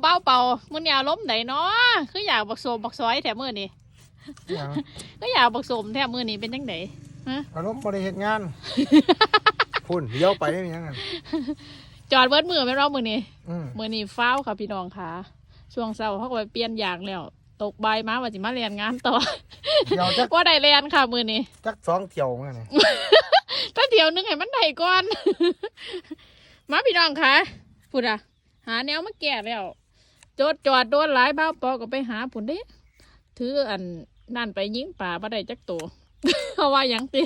เบ้าเป่ามื้อนี้อารมณ์ไหนเนาะคืออยากบักโสมบักซอยแถมมื้อนี้อย่างก็อยากบักโสมแถมมื้อนี้เป็นจังไดอารมณ์บริเหตุงานพุ่นเลี้ยวไปไม่มีหยังไงจอดเบิดมือแม่นบ่มื้อนี้อืมมื้อนี้ฟ้าวค่ะพี่น้องค่ะ ช่วงเช้าเขาก็ไปเปลี่ยนยางแล้วตกบ่ายมาว่าสิมาเรียนงานต่อเดี๋ยวจักว่าได้เรียนค่ะมื้อนี้จักสองเที่ยวเหมือนกันนี่ถ้าเที่ยวหนึงให้มันได้ก่อน มาพี่น้องค่ะพูดอะหาแนวมาแก้แล้ว จดจอดโดนหลายบ้าวปอก็ไปหาผุนเด้ถืออันนั่นไปยิงป่าบ่ได้จักตัวเพราะว่าหยังติ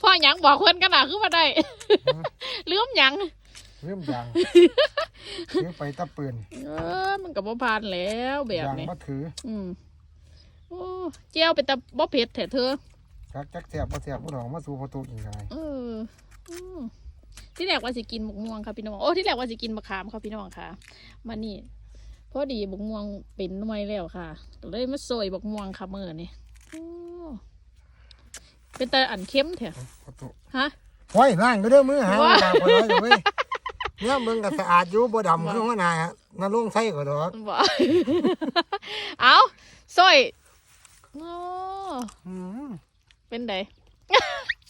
พ่อหยังบอกคนกันน่ะคือบ่ได้ลืมหยังเริ่มยางถือไปตะปืนเออมันก็บ่ผ่านแล้วแบบยางนี้มาถือ อืมโอ้เจียวเป็นตะบ่เผ็ดแท้เธอจักจักแสบบ่แสบบ่ดอกมาสู่ประตูอีกไงเอออืมที่แรกว่าสิกินบกม่วงค่ะพี่น้อง โอ้ที่แรกว่าสิกินมะขามค่ะพี่น้องค่ะมานี่ พอดีบกม่วงเป็นหน่วยแล้วค่ะก็เลยมาซอยบกม่วงค่ะมือนี่โอ้เป็นแต่อันเข้มเถอะประตูฮะห้อยล่างก็เด้อมือหาว้าลาพอแล้วเว้ยเนี่ยมึงก็สะอาดอยู่บ่ดำคือหัวหน้านั่นลงใส่ก็ดอกบอกเอาซอยโอ้อืมเป็นได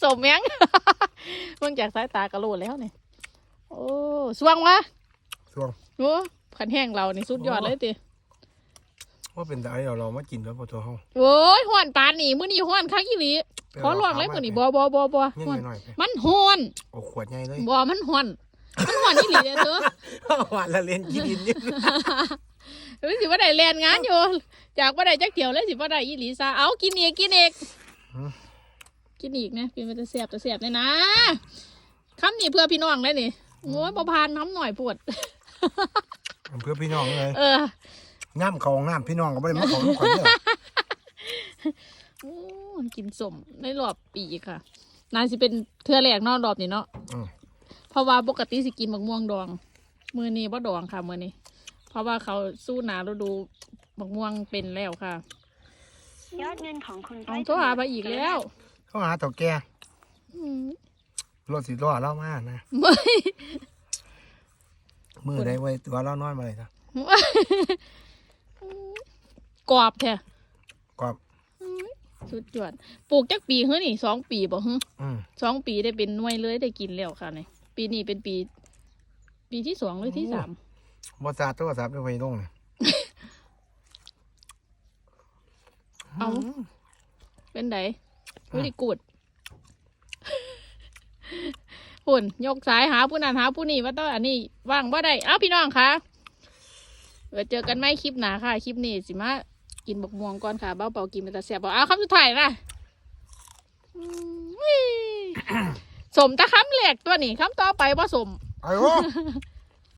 สมยังเบิ่งจากสายตากระโลดแล้วเนี่ยโอ้สวงวะช่วงโอ้ ขันแห้งเรานี่สุดยอดเลยติว่าเป็นได้เอาเรามากินแล้วประตูเฮาโอ้ยห้อนปานนี่มื้อนี้ห้อนคักอีหลีขอลองเลยมื้อนี้บ่บ่บ่บ่นี่ห้อนหน่อยๆไปมันห้อนโอ้ขวดใหญ่เลยบ่มันห้อนมันห้อนอีหลีเด้อเด้อหวานละเล่นกินดินนี่เฮ้ยสิบ่ได้แล่นงานอยู่จากบ่ได้จักเที่ยวเลยสิบ่ได้อีหลีซะเอากินอีกกินอีกกินอีกนะกินมันจะแซ่บจะแซ่บเลยนะคำนี้เพื่อพี่น้องเลยนี่โอ้ยบ่ผ่านน้ำหน่อยปวด เพื่อพี่น้องเลยเออน้ำเขาห้องน้ำพี่น้องก็บ่ได้มาของลูกข่อยเด้อโอ้ยกินสมในรอบปีค่ะนายสิเป็นเทื่อแรกเนอกรอบนี้เนาะอืมเพราะว่าปกติสิกินมะม่วงดอง มือนี้บ่ดองค่ะมือนี้ เพราะว่าเขาสู้หนาฤดูมะม่วงเป็นแล้วค่ะยอดเงินของคุณเอาโทรหาไปอีกแล้วเขาหาเต่าแก่อืมรถสิล้อเล่ามานะไม่ มือได้ไว้ตัวเล่านอนมาเลยนะกรอบแท้กรอบสุดยอดปลูกจักปีเฮ้ยนี่สองปีบ่ฮึอืมสองปีได้เป็นหน่วยเลยได้กินแล้วค่ะนี่ปีนี้เป็นปี ปีที่สองหรือที่สามบอสาโทรศัพท์ด้วยไฟลงเนี่ยเอาเป็นไดวิริกูด หุ่นยกสายหาผู้นั้นหาผู้นี้ว่าต้องอันนี้ว่างว่าได้เอ้าพี่น้องคะเดี๋ยวเจอกันไหมคลิปหนาค่ะ คลิปนี้สิมากินบกม่วงก่อนค่ะเบ้าเป่ากินเป็นตาเสียบบอกเอาคำสุดท้ายนะอืมสมแตะคำแหลกตัวนี้คำต่อไปว่าสมไอ้โอ้